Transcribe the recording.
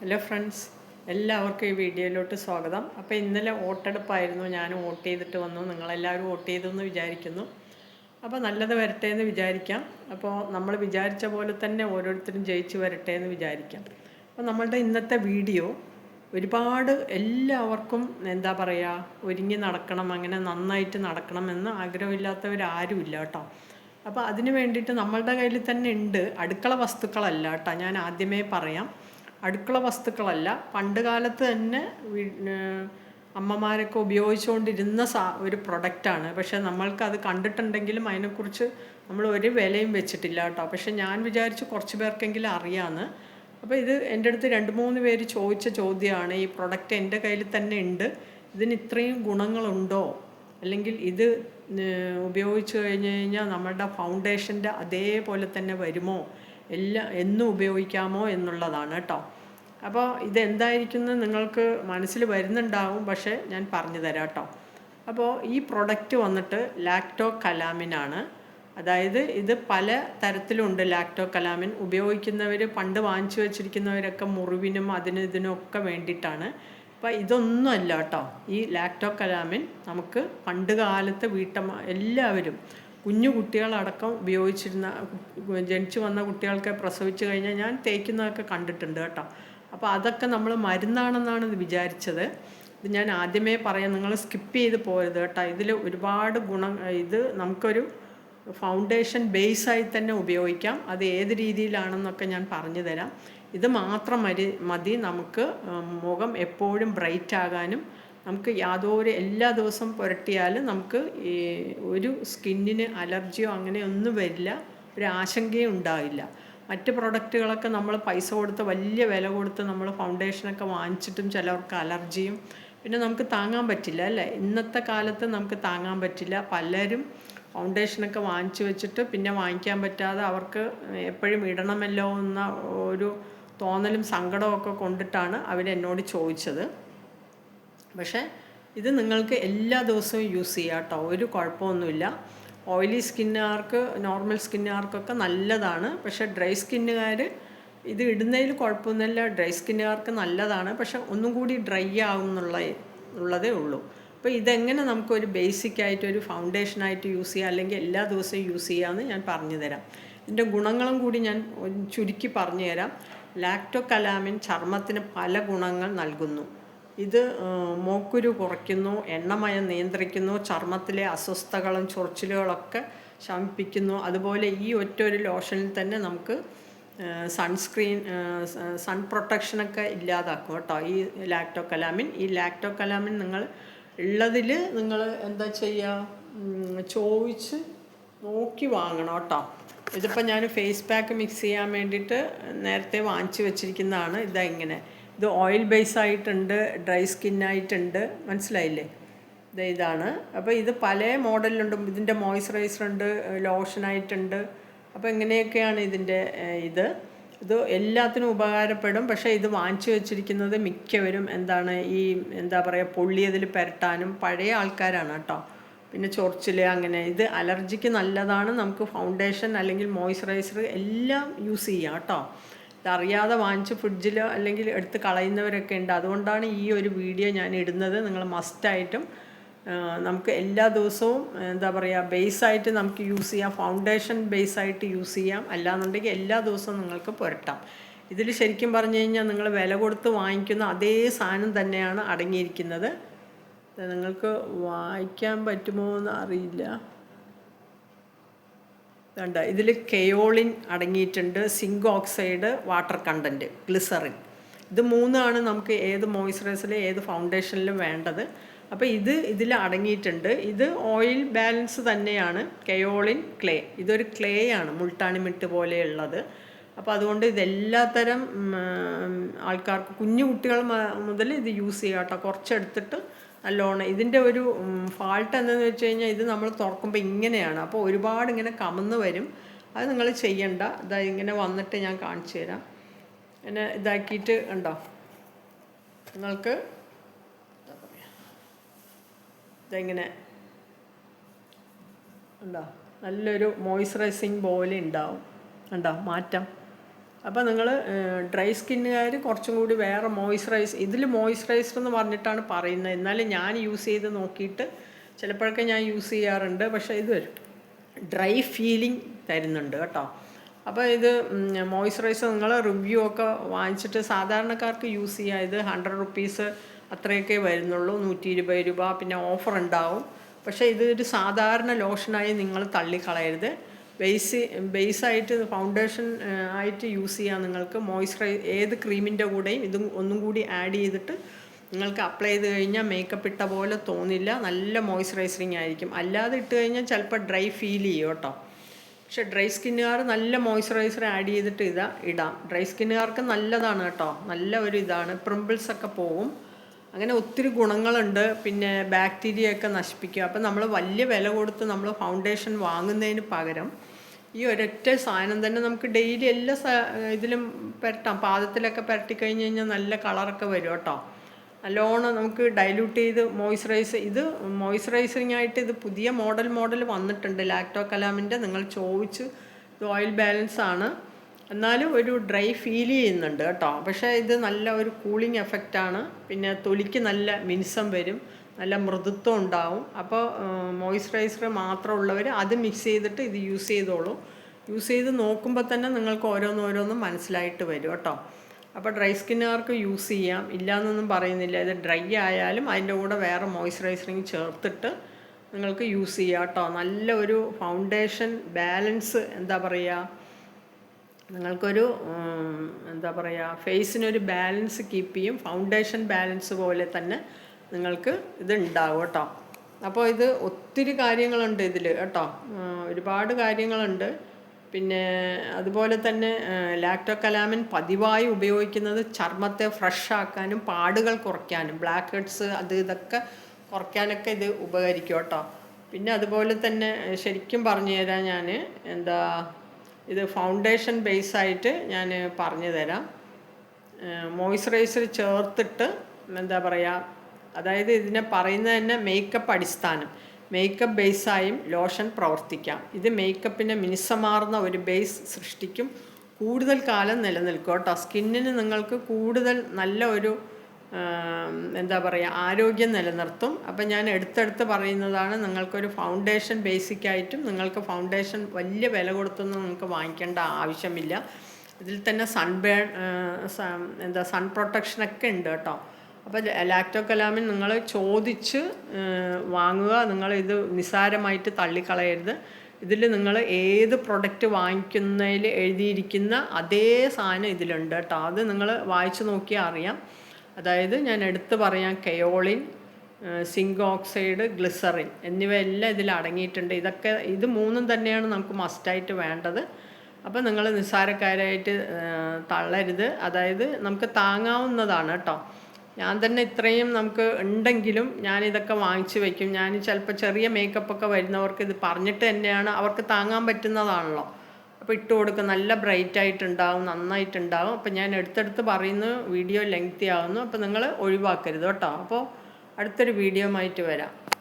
Hello friends എല്ലാവർക്കും ഈ വീഡിയോയിലോട്ട് സ്വാഗതം. അപ്പോൾ ഇന്നലെ വോട്ടെടുപ്പായിരുന്നു. ഞാൻ വോട്ട് ചെയ്തിട്ട് വന്നു. നിങ്ങളെല്ലാവരും വോട്ട് ചെയ്തു എന്ന് വിചാരിക്കുന്നു. അപ്പോൾ നല്ലത് വരട്ടെ എന്ന് വിചാരിക്കാം. അപ്പോൾ നമ്മൾ വിചാരിച്ച പോലെ തന്നെ ഓരോരുത്തരും ജയിച്ചു വരട്ടെ എന്ന് വിചാരിക്കാം. അപ്പോൾ നമ്മളുടെ ഇന്നത്തെ വീഡിയോ ഒരുപാട് എല്ലാവർക്കും എന്താ പറയുക ഒരുങ്ങി നടക്കണം അങ്ങനെ നന്നായിട്ട് നടക്കണമെന്ന് ആഗ്രഹമില്ലാത്തവരാരുമില്ല കേട്ടോ. അപ്പോൾ അതിന് വേണ്ടിയിട്ട് നമ്മളുടെ കയ്യിൽ തന്നെ ഉണ്ട് അടുക്കള വസ്തുക്കളല്ല കേട്ടോ. ഞാൻ ആദ്യമേ പറയാം. അടുക്കള വസ്തുക്കളല്ല. പണ്ട് കാലത്ത് തന്നെ അമ്മമാരൊക്കെ ഉപയോഗിച്ചുകൊണ്ടിരുന്ന സാ ഒരു പ്രൊഡക്റ്റാണ്. പക്ഷെ നമ്മൾക്ക് അത് കണ്ടിട്ടുണ്ടെങ്കിലും അതിനെക്കുറിച്ച് നമ്മൾ ഒരു വിലയും വെച്ചിട്ടില്ല കേട്ടോ. പക്ഷെ ഞാൻ വിചാരിച്ചു കുറച്ച് പേർക്കെങ്കിലും അറിയാമെന്ന് അപ്പോൾ ഇത് എന്റെ അടുത്ത് രണ്ട് മൂന്ന് പേര് ചോദിച്ച ചോദ്യമാണ് ഈ പ്രൊഡക്റ്റ് എന്റെ കയ്യിൽ തന്നെ ഉണ്ട് ഇതിന് ഇത്രയും ഗുണങ്ങളുണ്ടോ? അല്ലെങ്കിൽ ഇത് ഉപയോഗിച്ച് കഴിഞ്ഞ് കഴിഞ്ഞാൽ നമ്മളുടെ ഫൗണ്ടേഷന്റെ അതേപോലെ തന്നെ വരുമോ? എല്ലാ എന്നും ഉപയോഗിക്കാമോ എന്നുള്ളതാണ് കേട്ടോ. അപ്പോൾ ഇതെന്തായിരിക്കും എന്ന് നിങ്ങൾക്ക് മനസ്സിൽ വരുന്നുണ്ടാവും പക്ഷേ ഞാൻ പറഞ്ഞു തരാം കേട്ടോ. അപ്പോൾ ഈ പ്രൊഡക്റ്റ് വന്നിട്ട് ലാക്ടോ കലാമിനാണ് അതായത് ഇത് പല തരത്തിലുണ്ട് ലാക്ടോ കലാമിൻ ഉപയോഗിക്കുന്നവർ പണ്ട് വാങ്ങിച്ചു വെച്ചിരിക്കുന്നവരൊക്കെ മുറിവിനും അതിനും ഇതിനും ഒക്കെ വേണ്ടിയിട്ടാണ്. അപ്പോൾ ഇതൊന്നുമല്ല കേട്ടോ. ഈ ലാക്ടോ കലാമിൻ നമുക്ക് പണ്ട് കാലത്ത് വീട്ടമ്മ എല്ലാവരും കുഞ്ഞു കുട്ടികളടക്കം ഉപയോഗിച്ചിരുന്ന ജനിച്ചു വന്ന കുട്ടികൾക്ക് പ്രസവിച്ചു കഴിഞ്ഞാൽ ഞാൻ തേക്കുന്നതൊക്കെ കണ്ടിട്ടുണ്ട് കേട്ടോ. അപ്പോൾ അതൊക്കെ നമ്മൾ മരുന്നാണെന്നാണ് ഇത് വിചാരിച്ചത്. ഇത് ഞാൻ ആദ്യമേ പറയാം നിങ്ങൾ സ്കിപ്പ് ചെയ്ത് പോരുത് കേട്ടോ. ഇതിൽ ഒരുപാട് ഗുണം ഇത് നമുക്കൊരു ഫൗണ്ടേഷൻ ബേസായി തന്നെ ഉപയോഗിക്കാം. അത് ഏത് രീതിയിലാണെന്നൊക്കെ ഞാൻ പറഞ്ഞു തരാം. ഇത് മാത്രം മതി മതി നമുക്ക് മുഖം എപ്പോഴും ബ്രൈറ്റ് ആകാനും നമുക്ക് യാതൊരു എല്ലാ ദിവസവും പുരട്ടിയാലും നമുക്ക് ഈ ഒരു സ്കിന്നിന് അലർജിയോ അങ്ങനെ ഒന്നും വരില്ല ഒരു ആശങ്കയും ഉണ്ടാവില്ല. മറ്റ് പ്രൊഡക്റ്റുകളൊക്കെ നമ്മൾ പൈസ കൊടുത്ത് വലിയ വില കൊടുത്ത് നമ്മൾ ഫൗണ്ടേഷനൊക്കെ വാങ്ങിച്ചിട്ടും ചിലവർക്ക് അലർജിയും പിന്നെ നമുക്ക് താങ്ങാൻ പറ്റില്ല അല്ലേ? ഇന്നത്തെ കാലത്ത് നമുക്ക് താങ്ങാൻ പറ്റില്ല. പലരും ഫൗണ്ടേഷനൊക്കെ വാങ്ങിച്ചു വെച്ചിട്ട് പിന്നെ വാങ്ങിക്കാൻ പറ്റാതെ അവർക്ക് എപ്പോഴും ഇടണമല്ലോ എന്ന ഒരു തോന്നലും സങ്കടമൊക്കെ കൊണ്ടിട്ടാണ് അവരെന്നോട് ചോദിച്ചത്. പക്ഷേ ഇത് നിങ്ങൾക്ക് എല്ലാ ദിവസവും യൂസ് ചെയ്യാം കേട്ടോ. ഒരു കുഴപ്പമൊന്നുമില്ല. ഓയിലി സ്കിന്നുകാർക്ക് നോർമൽ സ്കിന്നുകാർക്കൊക്കെ നല്ലതാണ്. പക്ഷേ ഡ്രൈ സ്കിന്നുകാർ ഇത് ഇടുന്നതിൽ കുഴപ്പമൊന്നുമില്ല. ഡ്രൈ സ്കിന്നുകാർക്ക് നല്ലതാണ്. പക്ഷെ ഒന്നും കൂടി ഡ്രൈ ആകും എന്നുള്ള ഉള്ളതേ ഉള്ളൂ. അപ്പോൾ ഇതെങ്ങനെ നമുക്കൊരു ബേസിക് ആയിട്ട് ഒരു ഫൗണ്ടേഷനായിട്ട് യൂസ് ചെയ്യാം? അല്ലെങ്കിൽ എല്ലാ ദിവസവും യൂസ് ചെയ്യാമെന്ന് ഞാൻ പറഞ്ഞു തരാം ഇതിന്റെ ഗുണങ്ങളും കൂടി ഞാൻ ചുരുക്കി പറഞ്ഞു തരാം ലാക്ടോ കലാമിൻ ചർമ്മത്തിന് പല ഗുണങ്ങൾ നൽകുന്നു. ഇത് മൂക്കുരു കുറയ്ക്കുന്നു എണ്ണമയം നിയന്ത്രിക്കുന്നു ചർമ്മത്തിലെ അസ്വസ്ഥതകളും ചൊറിച്ചിലുകളൊക്കെ ശമിപ്പിക്കുന്നു. അതുപോലെ ഈ ഒറ്റ ഒരു ലോഷനിൽ തന്നെ നമുക്ക് സൺസ്ക്രീൻ സൺ പ്രൊട്ടക്ഷനൊക്കെ ഇല്ലാതാക്കും കേട്ടോ ഈ ലാക്ടോ കലാമിൻ ഈ ലാക്ടോ കലാമിൻ നിങ്ങൾ ഉള്ളതിൽ നിങ്ങൾ എന്താ ചെയ്യുക ചോദിച്ച് നോക്കി വാങ്ങണം കേട്ടോ. ഇതിപ്പോൾ ഞാൻ ഫേസ് പാക്ക് മിക്സ് ചെയ്യാൻ വേണ്ടിയിട്ട് നേരത്തെ വാങ്ങിച്ചു വെച്ചിരിക്കുന്നതാണ്. ഇതാ ഇങ്ങനെ. ഇത് ഓയിൽ ബേസ് ആയിട്ടുണ്ട് ഡ്രൈ സ്കിന്നായിട്ടുണ്ട് മനസ്സിലായില്ലേ? ഇത് ഇതാണ്. അപ്പോൾ ഇത് പല മോഡലിലുണ്ട്. ഇതിന്റെ മോയ്സ്ചറൈസർ ഉണ്ട് ലോഷനായിട്ടുണ്ട് അപ്പോൾ ഇങ്ങനെയൊക്കെയാണ് ഇതിന്റെ ഇത്? ഇത് എല്ലാത്തിനും ഉപകാരപ്പെടും. പക്ഷേ ഇത് വാങ്ങിച്ചു വെച്ചിരിക്കുന്നത് മിക്കവരും എന്താണ് ഈ എന്താ പറയുക പൊള്ളിയതിൽ പുരട്ടാനും പഴയ ആൾക്കാരാണ് കേട്ടോ. പിന്നെ ചൊറിച്ചിൽ അങ്ങനെ. ഇത് അലർജിക്ക് നല്ലതാണ്. നമുക്ക് ഫൗണ്ടേഷൻ അല്ലെങ്കിൽ മോയ്സ്ചറൈസർ എല്ലാം യൂസ് ചെയ്യാം കേട്ടോ. ഇതറിയാതെ വാങ്ങിച്ച് ഫ്രിഡ്ജിൽ അല്ലെങ്കിൽ എടുത്ത് കളയുന്നവരൊക്കെ ഉണ്ട്. അതുകൊണ്ടാണ് ഈ ഒരു വീഡിയോ ഞാൻ ഇടുന്നത്. നിങ്ങൾ മസ്റ്റായിട്ടും നമുക്ക് എല്ലാ ദിവസവും എന്താ പറയുക ബേസായിട്ട് നമുക്ക് യൂസ് ചെയ്യാം. ഫൗണ്ടേഷൻ ബേസായിട്ട് യൂസ് ചെയ്യാം. അല്ലാന്നുണ്ടെങ്കിൽ എല്ലാ ദിവസവും നിങ്ങൾക്ക് പുരട്ടാം. ഇതിൽ ശരിക്കും പറഞ്ഞു കഴിഞ്ഞാൽ നിങ്ങൾ വില കൊടുത്ത് വാങ്ങിക്കുന്ന അതേ സാധനം തന്നെയാണ് അടങ്ങിയിരിക്കുന്നത്. നിങ്ങൾക്ക് വായിക്കാൻ പറ്റുമോ എന്ന് അറിയില്ല. വേണ്ട ഇതിൽ കെയോളിൻ അടങ്ങിയിട്ടുണ്ട് zinc oxide water content glycerin. ഇത് മൂന്നാണ് നമുക്ക് ഏത് മോയ്സ്ചറൈസറിലും ഏത് ഫൗണ്ടേഷനിലും വേണ്ടത്. അപ്പോൾ ഇത് ഇതിൽ അടങ്ങിയിട്ടുണ്ട്. ഇത് ഓയിൽ ബാലൻസ് തന്നെയാണ് കെയോളിൻ ക്ലേ. ഇതൊരു ക്ലേ ആണ് മുൾട്ടാണിമിട്ട് പോലെയുള്ളത്. അപ്പോൾ അതുകൊണ്ട് ഇതെല്ലാത്തരം തരം ആൾക്കാർക്ക് കുഞ്ഞു കുട്ടികൾ മുതൽ ഇത് യൂസ് ചെയ്യാം കേട്ടോ. കുറച്ചെടുത്തിട്ട് നല്ലോണം ഇതിന്റെ ഒരു ഫാൾട്ട് എന്തെന്ന് വെച്ച് കഴിഞ്ഞാൽ ഇത് നമ്മൾ തുറക്കുമ്പോൾ ഇങ്ങനെയാണ്. അപ്പോൾ ഒരുപാട് ഇങ്ങനെ കമന്ന് വരും. അത് നിങ്ങൾ ചെയ്യണ്ട. ഇതാ ഇങ്ങനെ വന്നിട്ട് ഞാൻ കാണിച്ചു തരാം. ഇങ്ങനെ ഇതാക്കിയിട്ട് ഉണ്ടോ നിങ്ങൾക്ക് ഇതെങ്ങനെ ഉണ്ടോ നല്ലൊരു മോയ്സ്ചറൈസിങ് പോലെ ഉണ്ടാവും. ഉണ്ടോ മാറ്റം. അപ്പോൾ നിങ്ങൾ ഡ്രൈ സ്കിന്നുകാർ കുറച്ചും കൂടി വേറെ മോയ്സ്ചറൈസ് ഇതിൽ മോയ്സ്ചറൈസർ എന്ന് പറഞ്ഞിട്ടാണ് പറയുന്നത്. എന്നാലും ഞാൻ യൂസ് ചെയ്ത് നോക്കിയിട്ട് ചിലപ്പോഴൊക്കെ ഞാൻ യൂസ് ചെയ്യാറുണ്ട്. പക്ഷേ ഇത് ഡ്രൈ ഫീലിംഗ് തരുന്നുണ്ട് കേട്ടോ. അപ്പോൾ ഇത് മോയ്സ്ചറൈസർ നിങ്ങൾ റിവ്യൂ ഒക്കെ വാങ്ങിച്ചിട്ട് സാധാരണക്കാർക്ക് യൂസ് ചെയ്യാം. ഇത് ഹൺഡ്രഡ് റുപ്പീസ് അത്രയൊക്കെ വരുന്നുള്ളൂ. നൂറ്റി ഇരുപത് രൂപ പിന്നെ ഓഫർ ഉണ്ടാവും. പക്ഷേ ഇത് ഒരു സാധാരണ ലോഷനായി നിങ്ങൾ തള്ളിക്കളയരുത്. ബേസ് ബേസായിട്ട് ഫൗണ്ടേഷൻ ആയിട്ട് യൂസ് ചെയ്യാം നിങ്ങൾക്ക്. മോയ്സ്ചറൈ ഏത് ക്രീമിന്റെ കൂടെയും ഇതും ഒന്നും കൂടി ആഡ് ചെയ്തിട്ട് നിങ്ങൾക്ക് അപ്ലൈ ചെയ്ത് കഴിഞ്ഞാൽ മേക്കപ്പ് ഇട്ട പോലെ തോന്നില്ല. നല്ല മോയ്സ്ചറൈസറിങ് ആയിരിക്കും. അല്ലാതെ ഇട്ട് കഴിഞ്ഞാൽ ചിലപ്പോൾ ഡ്രൈ ഫീൽ ചെയ്യും കേട്ടോ. പക്ഷെ ഡ്രൈ സ്കിന്നുകാർ നല്ല മോയ്സ്ചറൈസർ ആഡ് ചെയ്തിട്ട് ഇതാ ഇടാം. ഡ്രൈ സ്കിന്നുകാർക്ക് നല്ലതാണ് കേട്ടോ. നല്ല ഒരു ഇതാണ്. പ്രിമ്പിൾസൊക്കെ പോവും. അങ്ങനെ ഒത്തിരി ഗുണങ്ങളുണ്ട്. പിന്നെ ബാക്ടീരിയ ഒക്കെ നശിപ്പിക്കും അപ്പം നമ്മൾ വലിയ വില കൊടുത്ത് നമ്മൾ ഫൗണ്ടേഷൻ വാങ്ങുന്നതിന് പകരം ഈ ഒരൊറ്റ സാധനം തന്നെ നമുക്ക് ഡെയിലി എല്ലാ ഇതിലും പുരട്ടാം. പാദത്തിലൊക്കെ പുരട്ടി കഴിഞ്ഞ് കഴിഞ്ഞാൽ നല്ല കളറൊക്കെ വരും കേട്ടോ. നല്ലോണം നമുക്ക് ഡൈല്യൂട്ട് ചെയ്ത് മോയ്സ്ചറൈസ് ഇത് മോയ്സ്ചറൈസിങ് ആയിട്ട് ഇത് പുതിയ മോഡൽ മോഡൽ വന്നിട്ടുണ്ട്. ലാക്ടോ കലാമിന്റെ നിങ്ങൾ ചോദിച്ച് ഇത് ഓയിൽ ബാലൻസ് ആണ്. എന്നാലും ഒരു ഡ്രൈ ഫീൽ ചെയ്യുന്നുണ്ട് കേട്ടോ. പക്ഷേ ഇത് നല്ല ഒരു കൂളിംഗ് എഫക്റ്റാണ് പിന്നെ തൊലിക്ക് നല്ല മിനുസം വരും നല്ല മൃദുത്വം ഉണ്ടാവും. അപ്പോൾ മോയ്സ്ചറൈസർ മാത്രമുള്ളവർ അത് മിക്സ് ചെയ്തിട്ട് ഇത് യൂസ് ചെയ്തോളൂ. യൂസ് ചെയ്ത് നോക്കുമ്പോൾ തന്നെ നിങ്ങൾക്ക് ഓരോന്നോരോന്നും മനസ്സിലായിട്ട് വരും കേട്ടോ. അപ്പോൾ ഡ്രൈ സ്കിന്നുകാർക്ക് യൂസ് ചെയ്യാം. ഇല്ലയെന്നൊന്നും പറയുന്നില്ല. ഇത് ഡ്രൈ ആയാലും അതിന്റെ കൂടെ വേറെ മോയ്സ്ചറൈസറിങ് ചേർത്തിട്ട് നിങ്ങൾക്ക് യൂസ് ചെയ്യാം കേട്ടോ. നല്ല ഒരു ഫൗണ്ടേഷൻ ബാലൻസ് എന്താ പറയുക? നിങ്ങൾക്കൊരു എന്താ പറയുക ഫേസിനൊരു ബാലൻസ് കീപ്പ് ചെയ്യും ഫൗണ്ടേഷൻ ബാലൻസ് പോലെ തന്നെ നിങ്ങൾക്ക് ഇത് ഉണ്ടാവും കേട്ടോ. അപ്പോൾ ഇത് ഒത്തിരി കാര്യങ്ങളുണ്ട് ഇതിൽ കേട്ടോ. ഒരുപാട് കാര്യങ്ങളുണ്ട്. പിന്നെ അതുപോലെ തന്നെ ലാക്ടോ കലാമിൻ പതിവായി ഉപയോഗിക്കുന്നത് ചർമ്മത്തെ ഫ്രഷ് ആക്കാനും പാടുകൾ കുറയ്ക്കാനും ബ്ലാക്ക് ഹെഡ്സ് അത് ഇതൊക്കെ കുറയ്ക്കാനൊക്കെ ഇത് ഉപകരിക്കും കേട്ടോ. പിന്നെ അതുപോലെ തന്നെ ശരിക്കും പറഞ്ഞു തരാം ഞാൻ എന്താ ഇത് ഫൗണ്ടേഷൻ ബേസ് ആയിട്ട് ഞാൻ പറഞ്ഞു തരാം. മോയ്സ്ചറൈസർ ചേർത്തിട്ട് എന്താ പറയുക അതായത് ഇതിനെ പറയുന്നത് തന്നെ മേക്കപ്പ് അടിസ്ഥാനം. മേക്കപ്പ് ബേസായും ലോഷൻ പ്രവർത്തിക്കാം. ഇത് മേക്കപ്പിനെ മിനുസമാർന്ന ഒരു ബേസ് സൃഷ്ടിക്കും. കൂടുതൽ കാലം നിലനിൽക്കും കേട്ടോ. സ്കിന്നിന് നിങ്ങൾക്ക് കൂടുതൽ നല്ല ഒരു എന്താ പറയുക ആരോഗ്യം നിലനിർത്തും. അപ്പം ഞാൻ എടുത്തെടുത്ത് പറയുന്നതാണ് നിങ്ങൾക്കൊരു ഫൗണ്ടേഷൻ ബേസിക്കായിട്ടും നിങ്ങൾക്ക് ഫൗണ്ടേഷൻ വലിയ വില കൊടുത്തൊന്നും നിങ്ങൾക്ക് വാങ്ങിക്കേണ്ട ആവശ്യമില്ല. ഇതിൽ തന്നെ സൺബേൺ എന്താ സൺ പ്രൊട്ടക്ഷനൊക്കെ ഉണ്ട് കേട്ടോ. അപ്പോൾ ലാക്ടോ കലാമിൻ നിങ്ങൾ ചോദിച്ച് വാങ്ങുക. നിങ്ങൾ ഇത് നിസ്സാരമായിട്ട് തള്ളിക്കളയരുത്. ഇതിൽ നിങ്ങൾ ഏത് പ്രൊഡക്റ്റ് വാങ്ങിക്കുന്നതിൽ എഴുതിയിരിക്കുന്ന അതേ സാധനം ഇതിലുണ്ട് കേട്ടോ. അത് നിങ്ങൾ വായിച്ചു നോക്കിയാൽ അറിയാം. അതായത് ഞാൻ എടുത്തു പറയാം കയോളിൻ സിങ്ക് ഓക്സൈഡ് ഗ്ലിസറിൻ എന്നിവയെല്ലാം ഇതിൽ അടങ്ങിയിട്ടുണ്ട്. ഇതൊക്കെ ഇത് മൂന്നും തന്നെയാണ് നമുക്ക് മസ്റ്റായിട്ട് വേണ്ടത്. അപ്പോൾ നിങ്ങൾ നിസ്സാരക്കാരായിട്ട് തള്ളരുത്. അതായത് നമുക്ക് താങ്ങാവുന്നതാണ് കേട്ടോ. ഞാൻ തന്നെ ഇത്രയും നമുക്ക് ഉണ്ടെങ്കിലും ഞാനിതൊക്കെ വാങ്ങിച്ചു വയ്ക്കും ഞാൻ ചിലപ്പോൾ ചെറിയ മേക്കപ്പൊക്കെ വരുന്നവർക്ക് ഇത് പറഞ്ഞിട്ട് തന്നെയാണ് അവർക്ക് താങ്ങാൻ പറ്റുന്നതാണല്ലോ. അപ്പോൾ ഇട്ട് കൊടുക്കുക നല്ല ബ്രൈറ്റ് ആയിട്ടുണ്ടാവും നന്നായിട്ടുണ്ടാവും. അപ്പോൾ ഞാൻ എടുത്തെടുത്ത് പറയുന്നു വീഡിയോ ലെങ്തി ആവുന്നു. അപ്പോൾ നിങ്ങൾ ഒഴിവാക്കരുത് കേട്ടോ. അപ്പോൾ അടുത്തൊരു വീഡിയോ ആയിട്ട് വരാം.